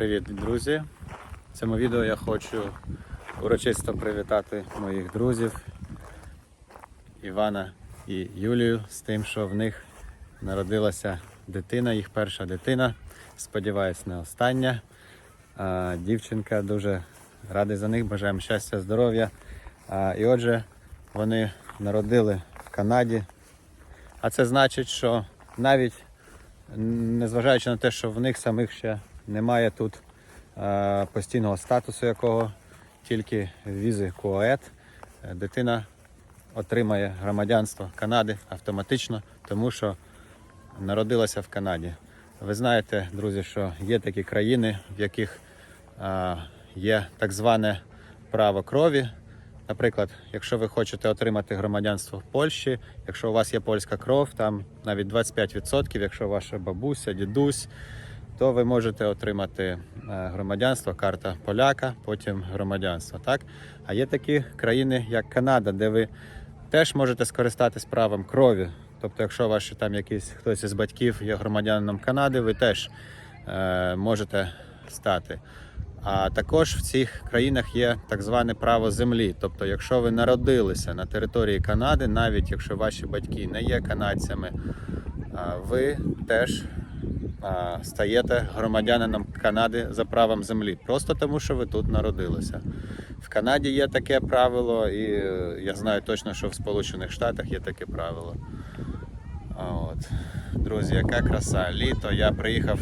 Привіт, друзі! В цьому відео я хочу урочисто привітати моїх друзів Івана і Юлію з тим, що в них народилася дитина, їх перша дитина. Сподіваюсь, не остання. А, дівчинка дуже радий за них, бажаємо щастя, здоров'я. А, і отже, вони народили в Канаді. А це значить, що навіть незважаючи на те, що в них самих ще немає тут е, постійного статусу, якого тільки візи КУАЕТ, е, дитина отримає громадянство Канади автоматично, тому що народилася в Канаді. Ви знаєте, друзі, що є такі країни, в яких е, є так зване право крові. Наприклад, якщо ви хочете отримати громадянство в Польщі, якщо у вас є польська кров, там навіть 25%, якщо ваша бабуся, дідусь, то ви можете отримати е, громадянство, карта поляка, потім громадянство. Так? А є такі країни, як Канада, де ви теж можете скористатись правом крові. Тобто, якщо ваш там якийсь хтось із батьків є громадянином Канади, ви теж е, можете стати. А також в цих країнах є так зване право землі. Тобто, якщо ви народилися на території Канади, навіть якщо ваші батьки не є канадцями, ви теж стаєте громадянином Канади за правом землі, просто тому, що ви тут народилися. В Канаді є таке правило, і е, я знаю точно, що в Сполучених Штатах є таке правило. От. Друзі, яка краса. Літо. Я приїхав,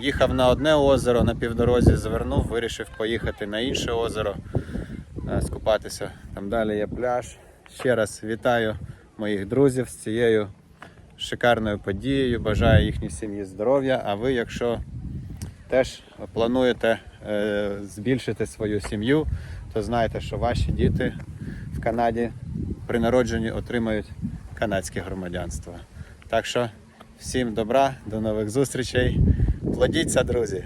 їхав на одне озеро, на півдорозі звернув, вирішив поїхати на інше озеро, е, скупатися. Там далі є пляж. Ще раз вітаю моїх друзів з цією шикарною подією. Бажаю їхній сім'ї здоров'я. А ви, якщо теж плануєте е, збільшити свою сім'ю, то знайте, що ваші діти в Канаді при народженні отримають канадське громадянство. Так що всім добра, до нових зустрічей. Плодіться, друзі!